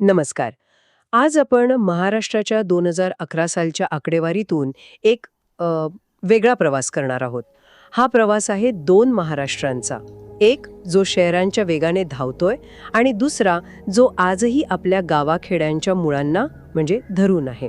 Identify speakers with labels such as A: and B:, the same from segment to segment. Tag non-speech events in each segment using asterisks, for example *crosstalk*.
A: नमस्कार. आज आपण महाराष्ट्राच्या दोन हजार अकरा सालच्या आकडेवारीतून एक अ, वेगळा प्रवास करणार आहोत. हा प्रवास आहे दोन महाराष्ट्रांचा. एक जो शहरांच्या वेगाने धावतोय आणि दुसरा जो आजही आपल्या गावाखेड्यांच्या मुळांना म्हणजे धरून आहे.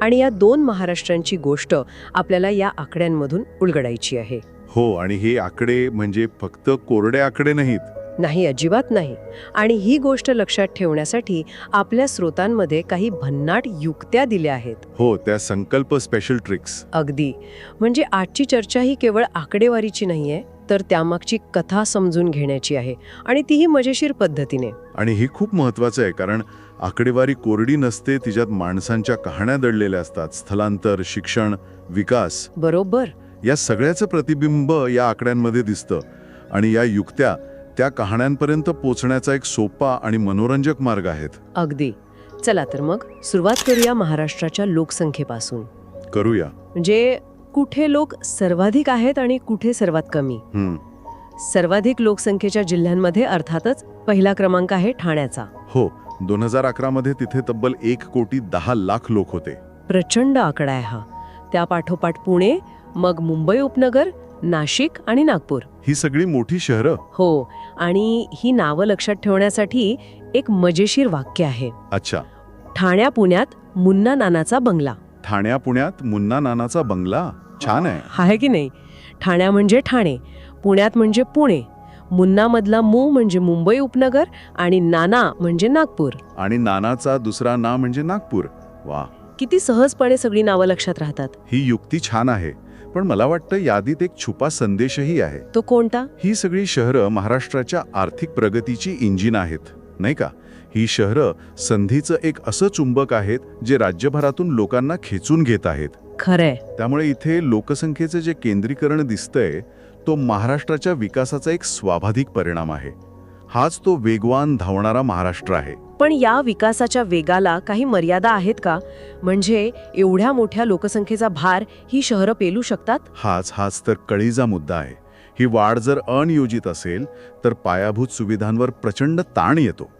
A: आणि या दोन महाराष्ट्रांची गोष्ट आपल्याला या आकड्यांमधून उलगडायची आहे.
B: हो आणि हे आकडे म्हणजे फक्त कोरडे आकडे नाहीत.
A: नाही अजिबात नाही. आणि ही गोष्ट लक्षात ठेवण्यासाठी आपल्या स्रोतांमध्ये काही भन्नाट युक्त्या दिल्या आहेत.
B: हो त्या संकल्प स्पेशल ट्रिक्स
A: अगदी. म्हणजे आजची चर्चा ही केवळ आकडेवारीची नाहीये तर त्यामागची कथा समजून घेण्याची आहे. आणि तीही मजेशीर पद्धतीने.
B: आणि हे खूप महत्वाचं आहे कारण आकडेवारी कोरडी नसते तिच्यात माणसांच्या कहाण्या दडलेल्या असतात. स्थलांतर शिक्षण विकास.
A: बरोबर.
B: या सगळ्याचं प्रतिबिंब या आकड्यांमध्ये दिसतं. आणि या युक्त्या त्या कहाण्यांपर्यंत पोचण्याचा एक सोपा आणि मनोरंजक मार्ग आहेत.
A: अगदी. चला तर मग सुरुवात करूया महाराष्ट्राच्या लोकसंख्येपासून.
B: करूया.
A: म्हणजे कुठे लोक सर्वाधिक आहेत आणि कुठे सर्वात कमी?
B: हम्म.
A: सर्वाधिक लोकसंख्येच्या जिल्ह्यांमध्ये अर्थातच पहिला क्रमांक आहे ठाण्याचा.
B: हो दोन हजार अकरा मध्ये तिथे तब्बल एक कोटी दहा लाख लोक होते.
A: प्रचंड आकडा आहे हा. त्या पाठोपाठ पुणे मग मुंबई उपनगर नाशिक आणि नागपूर.
B: ही सगळी मोठी शहरं?
A: हो आणि ही नावं लक्षात ठेवण्यासाठी एक मजेशीर वाक्य आहे.
B: अच्छा.
A: ठाण्या पुण्यात मुन्ना नानाचा बंगला.
B: ठाण्या पुण्यात मुन्ना नानाचा बंगला? छान आहे.
A: आहे की नाही? ठाण्या म्हणजे ठाणे पुण्यात म्हणजे पुणे मुन्नामधला मू म्हणजे मुंबई उपनगर आणि नाना म्हणजे नागपूर.
B: आणि नानाचा दुसरा नाव म्हणजे नागपूर. वा.
A: किती सहजपणे सगळी नावं लक्षात राहतात.
B: ही युक्ती छान आहे. पण मला वाटतं यादीत एक छुपा संदेशही आहे.
A: तो कोणता?
B: ही सगळी शहरं महाराष्ट्राच्या आर्थिक प्रगतीची इंजिन आहेत नाही का? ही शहरं संधीचं एक असं चुंबक आहेत जे राज्यभरातून लोकांना खेचून घेत आहेत.
A: खरंय.
B: त्यामुळे इथे लोकसंख्येचं जे केंद्रीकरण दिसतंय तो महाराष्ट्राच्या विकासाचा एक स्वाभाविक परिणाम आहे. हाच तो वेगवान धावणारा महाराष्ट्र आहे.
A: पण या विकासाच्या वेगाला काही मर्यादा आहेत का? म्हणजे एवढ्या मोठ्या लोकसंख्येचा भार ही शहरं पेलू शकतात?
B: हाच हाच तर कळीचा मुद्दा आहे. ही वाढ जर अनियोजित असेल तर पायाभूत सुविधांवर प्रचंड ताण येतो.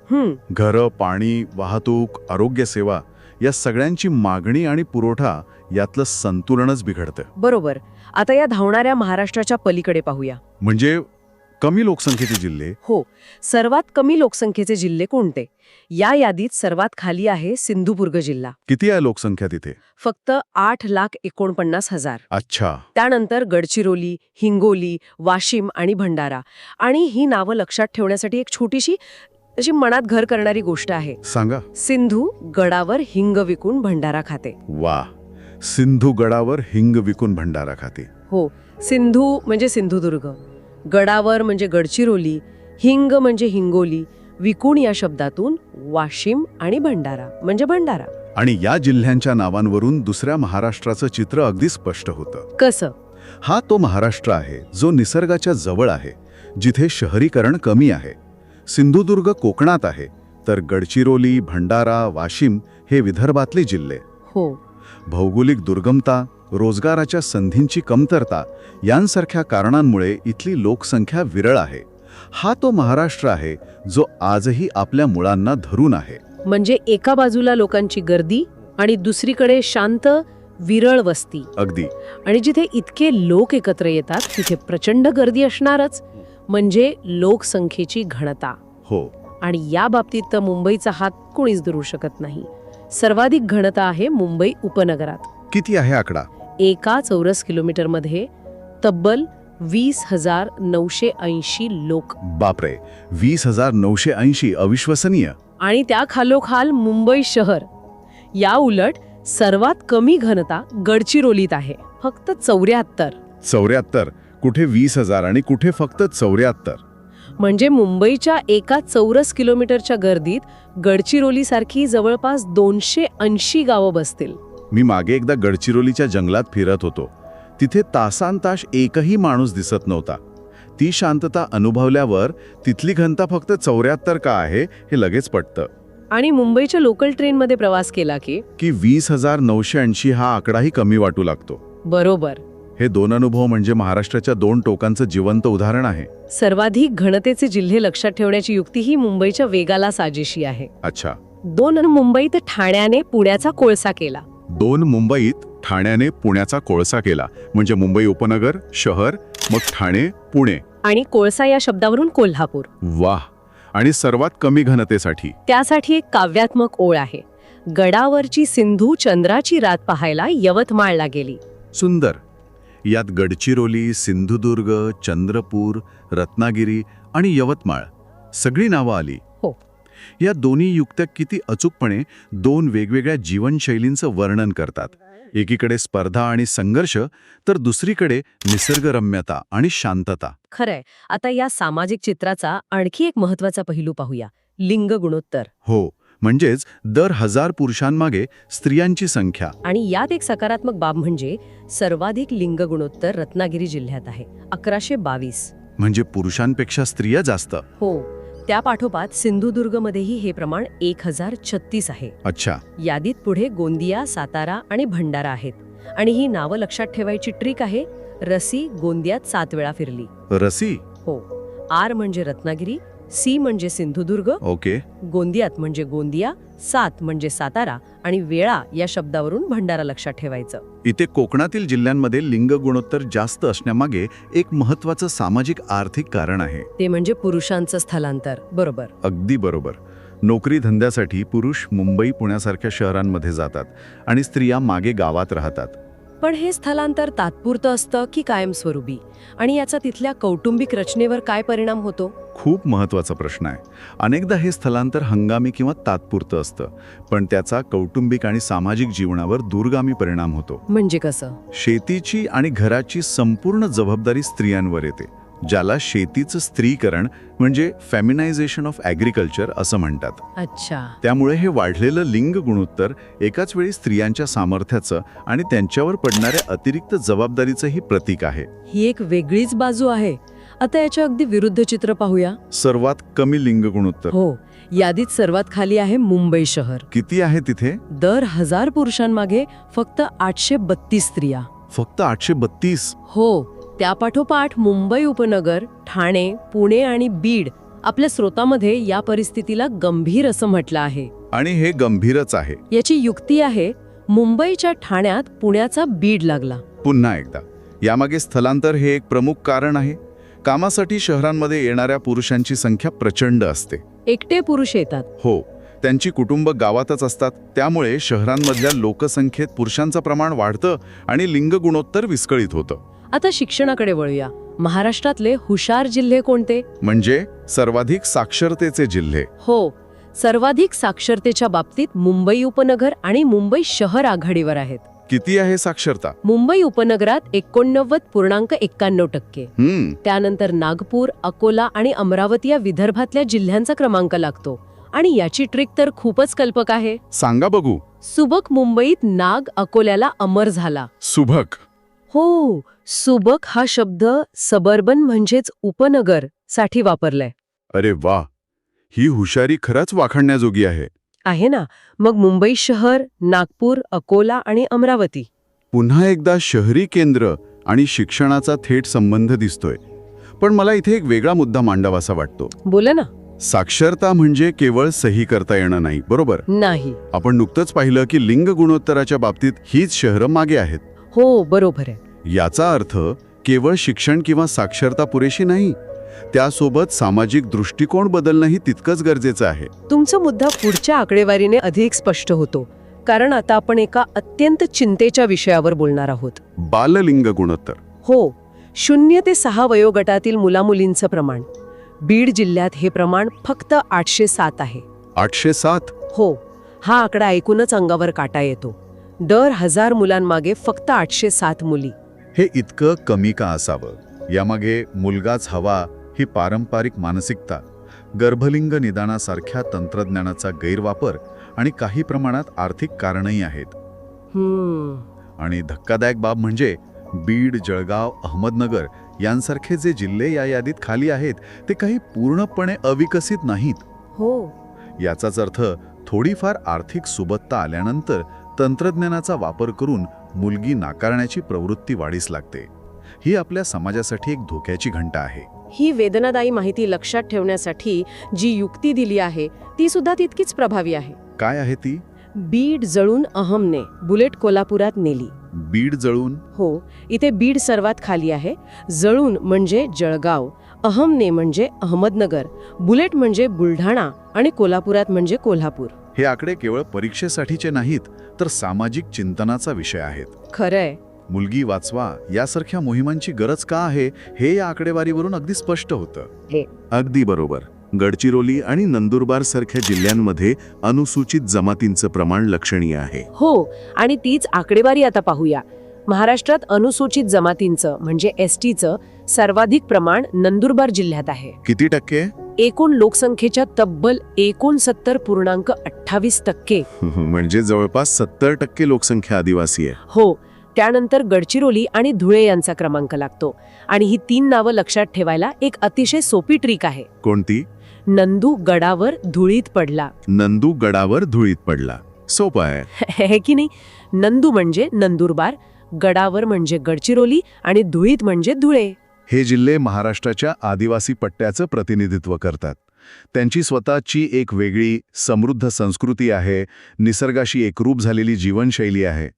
B: घरं पाणी वाहतूक आरोग्यसेवा या सगळ्यांची मागणी आणि पुरवठा यातलं संतुलनच बिघडतं.
A: बरोबर. आता या धावणाऱ्या महाराष्ट्राच्या पलीकडे पाहूया.
B: म्हणजे कमी लोकसंख्येचे जिल्हे?
A: हो. सर्वात कमी लोकसंख्येचे जिल्हे कोणते? या यादीत सर्वात खाली आहे सिंधुदुर्ग जिल्हा.
B: किती आहे लोकसंख्या तिथे?
A: फक्त आठ लाख एकोणपन्नास हजार.
B: अच्छा.
A: त्यानंतर गडचिरोली हिंगोली वाशिम आणि भंडारा. आणि ही नावं लक्षात ठेवण्यासाठी एक छोटीशी अशी मनात घर करणारी गोष्ट आहे.
B: सांगा.
A: सिंधू गडावर हिंग विकून भंडारा खाते.
B: वा. सिंधू गडावर हिंग विकून भंडारा खाते.
A: हो. सिंधू म्हणजे सिंधुदुर्ग. गडावर म्हणजे गडचिरोली हिंग म्हणजे हिंगोली विकूण या शब्दातून वाशिम आणि भंडारा म्हणजे भंडारा.
B: आणि या जिल्ह्यांच्या नावांवरून दुसऱ्या महाराष्ट्राचं चित्र अगदी स्पष्ट होतं.
A: कसं?
B: हा तो महाराष्ट्र आहे जो निसर्गाच्या जवळ आहे जिथे शहरीकरण कमी आहे. सिंधुदुर्ग कोकणात आहे तर गडचिरोली भंडारा वाशिम हे विदर्भातले जिल्हे.
A: हो.
B: भौगोलिक दुर्गमता रोजगाराच्या संधींची कमतरता यांसारख्या कारणांमुळे इथली लोकसंख्या विरळ आहे. हा तो महाराष्ट्र आहे जो आजही आपल्या मुळांना धरून आहे.
A: म्हणजे एका बाजूला लोकांची गर्दी आणि दुसरीकडे शांत विरळ वस्ती.
B: अगदी.
A: आणि जिथे इतके लोक एकत्र येतात तिथे प्रचंड गर्दी असणारच. म्हणजे लोकसंख्येची घनता.
B: हो.
A: आणि या बाबतीत तर मुंबईचा हात कोणीच धरू शकत नाही. सर्वाधिक घनता आहे मुंबई उपनगरात.
B: किती आहे आकडा?
A: एका चौरस किलोमीटरमध्ये तब्बल वीस हजार नऊशे ऐंशी लोक.
B: बापरे वीस हजार नऊशे ऐंशी अविश्वसनीय.
A: आणि त्या खालोखाल मुंबई शहर या उलट सर्वात कमी घनता गडचिरोलीत आहे फक्त चौऱ्याहत्तर.
B: चौऱ्याहत्तर कुठे वीस हजार आणि कुठे फक्त चौऱ्याहत्तर?
A: म्हणजे मुंबईच्या एका चौरस किलोमीटरच्या गर्दीत गडचिरोलीसारखी जवळपास दोनशे ऐंशी गावं बसतील.
B: मी मागे एकदा गडचिरोलीच्या जंगलात फिरत होतो. तिथे तासांतास एकही माणूस दिसत नव्हता. ती शांतता अनुभवल्यावर तिथली घनता फक्त चौऱ्याहत्तर का आहे हे लगेच पटतं.
A: आणि मुंबईच्या लोकल ट्रेनमध्ये प्रवास केला की?
B: की वीस हजार नऊशे ऐंशी हा आकडाही कमी वाटू लागतो.
A: बरोबर.
B: हे दोन अनुभव म्हणजे महाराष्ट्राच्या दोन टोकांचं जिवंत उदाहरण आहे.
A: सर्वाधिक घनतेचे जिल्हे लक्षात ठेवण्याची युक्ती ही मुंबईच्या वेगाला साजेशी आहे.
B: अच्छा.
A: दोन मुंबईत ठाण्याने पुण्याचा कोळसा केला.
B: दोन मुंबईत ठाण्याने पुण्याचा कोळसा केला. म्हणजे मुंबई उपनगर शहर मग ठाणे पुणे.
A: आणि कोळसा या शब्दावरून कोल्हापूर.
B: वाह! आणि सर्वात कमी घनतेसाठी.
A: त्यासाठी एक काव्यात्मक ओळ आहे. गडावरची सिंधू चंद्राची रात पाहायला यवतमाळला गेली.
B: सुंदर. यात गडचिरोली सिंधुदुर्ग चंद्रपूर रत्नागिरी आणि यवतमाळ. सगळी नावं आली. या दोन्ही युक्त्या किती अचूकपणे दोन वेगवेगळ्या जीवनशैलींचं वर्णन करतात. एकीकडे स्पर्धा आणि संघर्ष तर दुसरीकडे निसर्गरम्यता आणि शांतता.
A: खरंय. आता या सामाजिक चित्राचा आणखी एक महत्त्वाचा पैलू पाहूया. लिंग गुणोत्तर.
B: हो म्हणजेच दर हजार पुरुषांमागे स्त्रियांची संख्या.
A: आणि यात एक सकारात्मक बाब म्हणजे सर्वाधिक लिंग गुणोत्तर रत्नागिरी जिल्ह्यात आहे. अकराशे बावीस.
B: म्हणजे पुरुषांपेक्षा स्त्रिया जास्त.
A: हो. त्या पाठोपाठ सिंधुदुर्गमध्येही हे प्रमाण एक हजार छत्तीस आहे.
B: अच्छा.
A: यादीत पुढे गोंदिया सातारा आणि भंडारा आहेत. आणि ही नावं लक्षात ठेवायची ट्रिक आहे रसी गोंदियात सात वेळा फिरली.
B: रसी?
A: हो. आर म्हणजे रत्नागिरी सी म्हणजे सिंधुदुर्ग
B: ओके.
A: गोंदियात म्हणजे गोंदिया सात म्हणजे सातारा आणि वेळा या शब्दावरून भंडारा लक्षात ठेवायचं.
B: इथे कोकणातील जिल्ह्यांमध्ये लिंग गुणोत्तर जास्त असण्यामागे एक महत्वाचं सामाजिक आर्थिक कारण आहे.
A: ते म्हणजे पुरुषांचं स्थलांतर. बरोबर.
B: अगदी बरोबर. नोकरी धंद्यासाठी पुरुष मुंबई पुण्यासारख्या शहरांमध्ये जातात आणि स्त्रिया मागे गावात राहतात.
A: पण हे स्थलांतर तात्पुरतं असतं की कायमस्वरूपी? आणि याचा तिथल्या कौटुंबिक रचनेवर काय परिणाम होतो?
B: खूप महत्त्वाचा प्रश्न आहे. अनेकदा हे स्थलांतर हंगामी किंवा तात्पुरतं असतं पण त्याचा कौटुंबिक आणि सामाजिक जीवनावर दूरगामी परिणाम होतो.
A: म्हणजे कसं?
B: शेतीची आणि घराची संपूर्ण जबाबदारी स्त्रियांवर येते. ज्याला शेतीचं स्त्रीकरण म्हणजे फेमिनायझेशन ऑफ ॲग्रिकल्चर असं म्हणतात.
A: अच्छा.
B: त्यामुळे हे वाढलेलं लिंग गुणोत्तर एकाच वेळी स्त्रियांच्या सामर्थ्याचं आणि त्यांच्यावर पडणाऱ्या अतिरिक्त जबाबदारीचंही प्रतीक आहे.
A: ही एक वेगळीच बाजू आहे. आता याच्या अगदी विरुद्ध चित्र पाहूया.
B: सर्वात कमी लिंग गुणोत्तर.
A: हो यादीत सर्वात खाली आहे मुंबई शहर.
B: किती आहे तिथे?
A: दर हजार पुरुषांमागे फक्त आठशे बत्तीस स्त्रिया.
B: फक्त आठशे बत्तीस?
A: हो त्यापाठोपाठ मुंबई उपनगर ठाणे पुणे आणि बीड आपल्या स्रोतामध्ये या परिस्थितीला गंभीर असं म्हटलं आहे.
B: आणि हे गंभीरच आहे.
A: याची युक्ती आहे मुंबईच्या ठाण्यात पुण्याचा बीड लागला.
B: पुन्हा एकदा यामागे स्थलांतर हे एक प्रमुख कारण आहे. कामासाठी शहरांमध्ये येणाऱ्या पुरुषांची संख्या प्रचंड असते.
A: एकटे पुरुष येतात.
B: हो त्यांची कुटुंब गावातच असतात. त्यामुळे शहरांमधल्या लोकसंख्येत पुरुषांचं प्रमाण वाढतं आणि लिंग गुणोत्तर विस्कळीत होतं.
A: आता शिक्षणाकडे वळूया. महाराष्ट्रातले हुशार जिल्हे कोणते?
B: म्हणजे सर्वाधिक साक्षरतेचे जिल्हे.
A: हो. सर्वाधिक साक्षरतेच्या बाबतीत मुंबई उपनगर आणि मुंबई शहर आघाडीवर आहेत.
B: किती आहे साक्षरता?
A: मुंबई उपनगरात एकोणनव्वद पूर्णांक एक्क्याण्णव टक्के. त्यानंतर नागपूर अकोला आणि अमरावती या विदर्भातल्या जिल्ह्यांचा क्रमांक लागतो. आणि याची ट्रिक तर खूपच कल्पक आहे.
B: सांगा बघू.
A: सुबक मुंबईत नाग अकोल्याला अमर झाला.
B: सुभक
A: हो सुबक हा शब्द सबर्बन म्हणजेच उपनगरसाठी वापरलाय.
B: अरे वा ही हुशारी खरंच वाखाणण्याजोगी आहे.
A: आहे ना मग मुंबई शहर नागपूर अकोला आणि अमरावती.
B: पुन्हा एकदा शहरी केंद्र आणि शिक्षणाचा थेट संबंध दिसतोय. पण मला इथे एक वेगळा मुद्दा मांडावासा वाटतो.
A: बोला ना.
B: साक्षरता म्हणजे केवळ सही करता येणं नाही बरोबर?
A: नाही.
B: आपण नुकतंच पाहिलं की लिंग गुणोत्तराच्या बाबतीत हीच शहरं मागे आहेत.
A: हो बरोबर आहे.
B: याचा अर्थ केवळ शिक्षण किंवा साक्षरता पुरेशी नाही त्यासोबत सामाजिक दृष्टिकोन बदलणंही तितकंच गरजेचं आहे.
C: तुमचा मुद्दा पुढच्या आकडेवारीने अधिक स्पष्ट होतो कारण आता आपण एका अत्यंत चिंतेच्या विषयावर बोलणार आहोत.
B: बाललिंग गुणोत्तर.
C: हो शून्य ते सहा वयोगटातील मुलामुलींचं प्रमाण. बीड जिल्ह्यात हे प्रमाण फक्त आठशे सात आहे.
B: आठशे सात?
C: हो हा आकडा ऐकूनच अंगावर काटा येतो. दर हजार मुलांमागे फक्त आठशे सात मुली.
B: हे इतकं कमी का असावं? यामागे मुलगाच हवा ही पारंपरिक मानसिकता गर्भलिंग निदानासारख्या तंत्रज्ञानाचा गैरवापर आणि काही प्रमाणात आर्थिक कारणही आहेत. आणि धक्कादायक बाब म्हणजे बीड जळगाव अहमदनगर यांसारखे जे जिल्हे या यादीत खाली आहेत ते काही पूर्णपणे अविकसित नाहीत.
C: हो.
B: याचाच अर्थ थोडीफार आर्थिक सुबत्ता आल्यानंतर तंत्रज्ञानाचा वापर करून मुलगी नाकारण्याची प्रवृत्ती वाढीस लागते. ही आपल्या समाजासाठी एक धोक्याची घंटा आहे.
A: ही वेदनादायी माहिती लक्षात ठेवण्यासाठी जी युक्ती दिली आहे ती सुद्धा तितकीच प्रभावी आहे.
B: काय आहे ती?
A: बीड जळून अहमने बुलेट कोल्हापुरात नेली.
B: बीड जळून?
A: हो इथे बीड सर्वात खाली आहे. जळून म्हणजे जळगाव. अहमने म्हणजे अहमदनगर बुलेट म्हणजे बुलढाणा आणि कोल्हापुरात म्हणजे कोल्हापूर.
B: हे आकडे केवळ परीक्षेसाठीचे नाहीत तर सामाजिक चिंतनाचा विषय आहेत.
A: खरंय.
B: मुलगी वाचवा यासारख्या मोहिमांची गरज का आहे हे या आकडेवारीवरून अगदी स्पष्ट होतं. अगदी बरोबर. गडचिरोली आणि नंदुरबार सारख्या जिल्ह्यांमध्ये अनुसूचित जमातींचं प्रमाण लक्षणीय आहे.
A: हो आणि तीच आकडेवारी आता पाहूया. महाराष्ट्रात अनुसूचित जमातींचं म्हणजे एस टीचं सर्वाधिक प्रमाण नंदुरबार जिल्ह्यात आहे.
B: किती टक्के?
A: एकूण लोकसंख्येच्या तब्बल एकोणसत्तर पूर्णांक अठ्ठावीस टक्के.
B: म्हणजे जवळपास सत्तर टक्के लोकसंख्या आदिवासी आहे.
A: हो त्यानंतर गडचिरोली आणि धुळे यांचा क्रमांक लागतो. आणि ही तीन नावं लक्षात ठेवायला एक अतिशय सोपी ट्रिक आहे.
B: कोणती?
A: नंदू गडावर धुळीत पडला.
B: नंदू गडावर धुळीत पडला. सोपं आहे. *laughs*
A: हे की नाही? नंदू म्हणजे नंदुरबार गडावर म्हणजे गडचिरोली आणि धुळीत म्हणजे धुळे.
B: हे जिल्हे महाराष्ट्राच्या आदिवासी पट्ट्याचं प्रतिनिधित्व करतात. त्यांची स्वतःची एक वेगळी समृद्ध संस्कृती आहे निसर्गाशी एकरूप झालेली जीवनशैली आहे.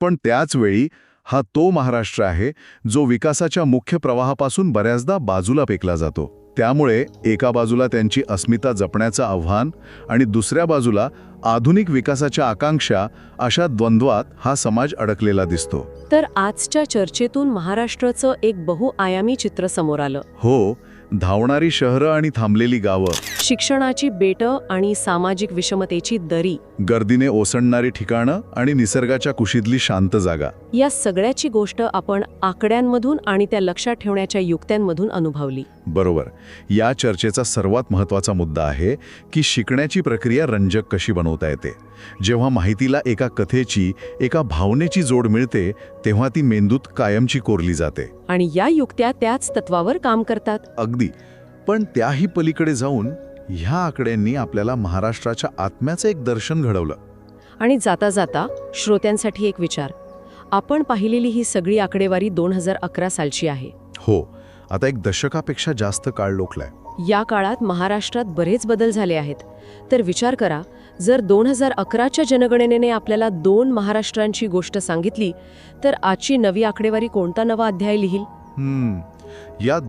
B: पण त्याच वेळी हा तो महाराष्ट्र आहे जो विकासाच्या मुख्य प्रवाहापासून बऱ्याचदा बाजूला पेकला जातो. त्यामुळे एका बाजूला त्यांची अस्मिता जपण्याचं आव्हान आणि दुसऱ्या बाजूला आधुनिक विकासाच्या आकांक्षा अशा द्वंद्वात हा समाज अडकलेला दिसतो.
A: तर आजच्या चर्चेतून महाराष्ट्राचं एक बहुआयामी चित्र समोर आलं.
B: हो धावणारी शहरं आणि थांबलेली गावं.
A: शिक्षणाची बेटं आणि सामाजिक विषमतेची दरी.
B: गर्दीने ओसंडणारी ठिकाणं आणि निसर्गाच्या कुशीतली शांत जागा.
A: या सगळ्याची गोष्ट आपण आकड्यांमधून आणि त्या लक्षात ठेवण्याच्या युक्त्यांमधून अनुभवली.
B: बरोबर. या चर्चेचा सर्वात महत्त्वाचा मुद्दा आहे की शिकण्याची प्रक्रिया रंजक कशी बनवता येते. जेव्हा माहितीला एका कथेची एका भावनेची जोड मिळते तेव्हा ती मेंदूत कायमची कोरली जाते.
A: आणि या युक्त्या त्याच तत्वावर काम करतात.
B: अगदी. पण त्याही पलीकडे जाऊन ह्या आकड्यांनी आपल्याला महाराष्ट्राच्या आत्म्याचं एक दर्शन घडवलं.
A: आणि जाता जाता श्रोत्यांसाठी एक विचार. आपण पाहिलेली ही सगळी आकडेवारी दोन हजार अकरा सालची आहे.
B: हो आता एक दशकापेक्षा जास्त काळ लोकलाय.
A: या काळात महाराष्ट्रात बरेच बदल झाले आहेत. तर विचार करा जर दोन हजार अकराच्या जनगणनेने आपल्याला दोन महाराष्ट्रांची गोष्ट सांगितली तर आजची नवी आकडेवारी कोणता नवा अध्याय लिहील?
B: या